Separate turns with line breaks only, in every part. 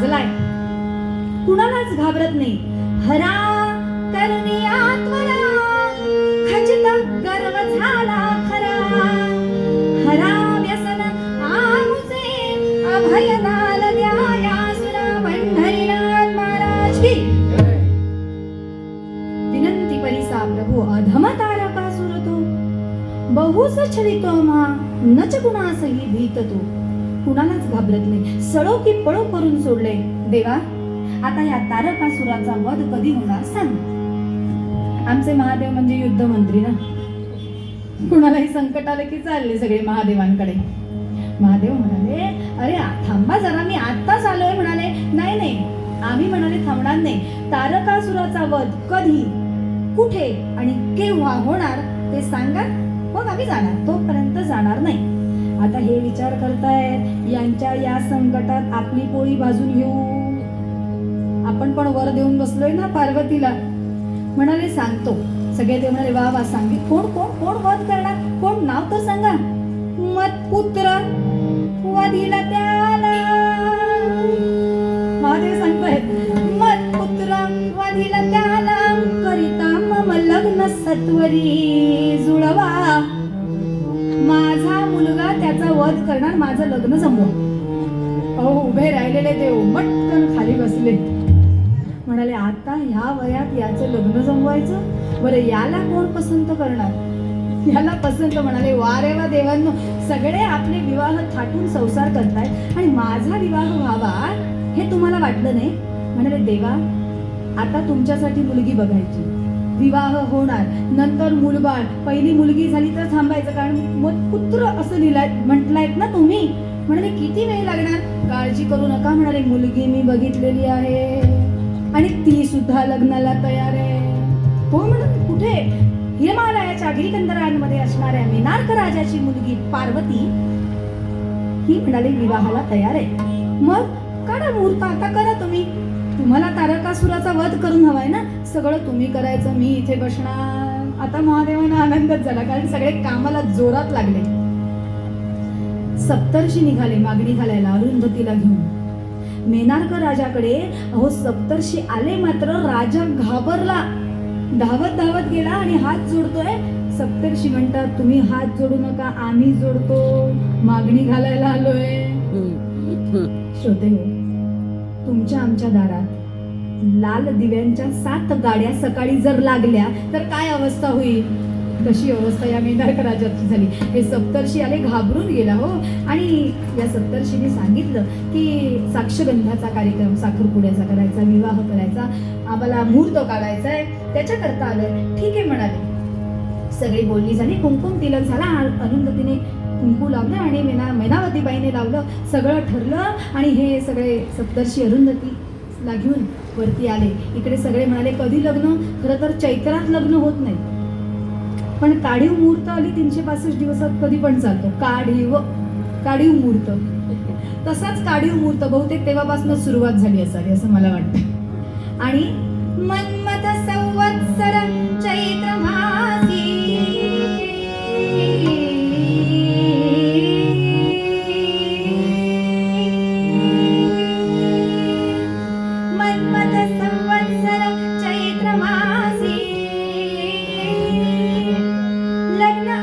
गाजलाय कुणालाच घाबरत नाही. हरा करुणी आत्मरा खचित गर्व झाला खरा. हरा व्यसन आमुचे अभय दाल द्याया सुरा पंढरीनाथ महाराज की. विनंती परिसा प्रभू अधम तारका सुरतो. बहुस छलितो मा नच कुणासही भीत तो कुणालाच घाबरत नाही. सडो की पळो करून सोडले. देवा आता या तारकासुराचा वध कधी होणार सांग. आमचे महादेव म्हणजे युद्ध मंत्री ना. कुणालाही संकट आलं की चालले सगळे महादेवांकडे. महादेव म्हणाले अरे थांबा जरा मी आत्ताच आलोय म्हणाले. नाही नाही आम्ही म्हणाले थांबणार नाही. तारकासुराचा वध कधी कुठे आणि केव्हा होणार ते सांगा. मग आम्ही जाणार तोपर्यंत जाणार नाही. आता हे विचार करतायत यांच्या या संकटात आपली पोळी भाजून घेऊ. आपण पण वर देऊन बसलोय ना पार्वतीला. म्हणाले सांगतो. सगळे ते म्हणाले वा वा सांगे. कोण कोण कोण वध करणार? कोण? नाव तर सांगा. मत पुत्र वधीला त्याला. महादेव सांगतायत मत पुत्र वधीला त्याला. करिता मम लग्न सत्वरी. जुळवा. करणार माझं लग्न जमवा. अहो उभे राहिलेले देव मटकन खाली बसले. म्हणाले आता ह्या वयात याचं लग्न जमवायचं? बरं याला कोण पसंत करणार? याला पसंत म्हणाले वा रे वा देवांनो सगळे आपले विवाह थाटून संसार करतायत आणि माझा विवाह व्हावा हे तुम्हाला वाटलं नाही? म्हणाले देवा आता तुमच्यासाठी मुलगी बघायची. विवाह होणार. नंतर मुलबाळ. पहिली मुलगी झाली तर थांबायचं. कारण मग पुत्र असं लिहिलाय म्हटलायत ना तुम्ही. म्हणाले किती वेळ लागणार? काळजी करू नका म्हणाले मुलगी मी बघितलेली आहे. आणि ती सुद्धा लग्नाला तयार आहे. हो म्हणत कुठे? हिमालयाच्या गिरिकंदरांमध्ये असणाऱ्या मेनार्क राजाची मुलगी पार्वती ही म्हणाली विवाहाला तयार आहे. मग काढा मुहूर्त आता करा तुम्ही. तुम्हाला तारकासुराचा वध करून हवाय ना? सगळं तुम्ही करायचं मी इथे बसणार. आता महादेवांना आनंदच झाला कारण सगळे कामाला जोरात लागले. सप्तर्षी निघाले मागणी घालायला अरुंधतीला घेऊन. मेनार्क राजाकडे अहो सप्तर्षी आले मात्र राजा घाबरला. धावत धावत गेला आणि हात जोडतोय. सप्तर्षी म्हणतात तुम्ही हात जोडू नका आम्ही जोडतो. मागणी घालायला आलोय. श्रोते हो तुमच्या आमच्या दारात लाल दिव्यांच्या सात गाड्या सकाळी जर लागल्या तर काय अवस्था होईल? तशी अवस्था या मेंढारक राजाची झाली? हे सप्तर्षी आले घाबरून गेला हो. आणि या सप्तर्षीने सांगितलं की साक्षगंधाचा कार्यक्रम साखरपुड्याचा करायचा विवाह करायचा आम्हाला मुहूर्त काढायचा आहे. त्याच्याकरता आलं. ठीक आहे म्हणाले. सगळी बोलणी झाली कुंकुम तिलक झाला. आ- अरुंधतीने कुंकू लावलं आणि मेना मेनावतीबाईने लावलं सगळं ठरलं आणि हे सगळे सप्तर्षी अरुंधतीला घेऊन वरती आले. इकडे सगळे म्हणाले कधी लग्न? खरं तर चैत्रात लग्न होत नाही. पण काढीव मुहूर्त आली तीनशे पासष्ट दिवसात कधी पण चालतो काढीव काढीव मुहूर्त. तसाच काढीव मुहूर्त बहुतेक तेव्हापासून सुरुवात झाली असावी असं मला वाटतं. आणि मन्मथ संवत्सर चैत्र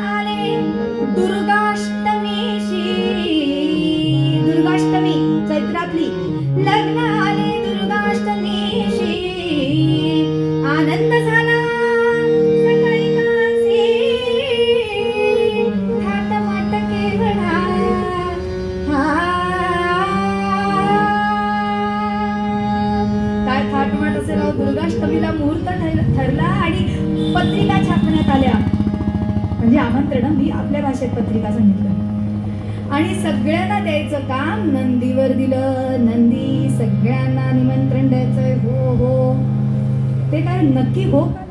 लग्न आले दुर्गाष्टमीशी दुर्गाष्टमी चैत्रातली लग्न आले दुर्गाष्टमीशी आनंद झाला सकाळी थाट थाटमाट केवढा काय थाटमाट असेल दुर्गाष्टमीला मुहूर्त ठरला आणि आमंत्रण मी आपल्या भाषेत पत्रिका सांगितलं. आणि सगळ्यांना द्यायचं काम नंदीवर दिलं. नंदी सगळ्यांना निमंत्रण द्यायचंय. हो हो. ते काय नक्की हो का?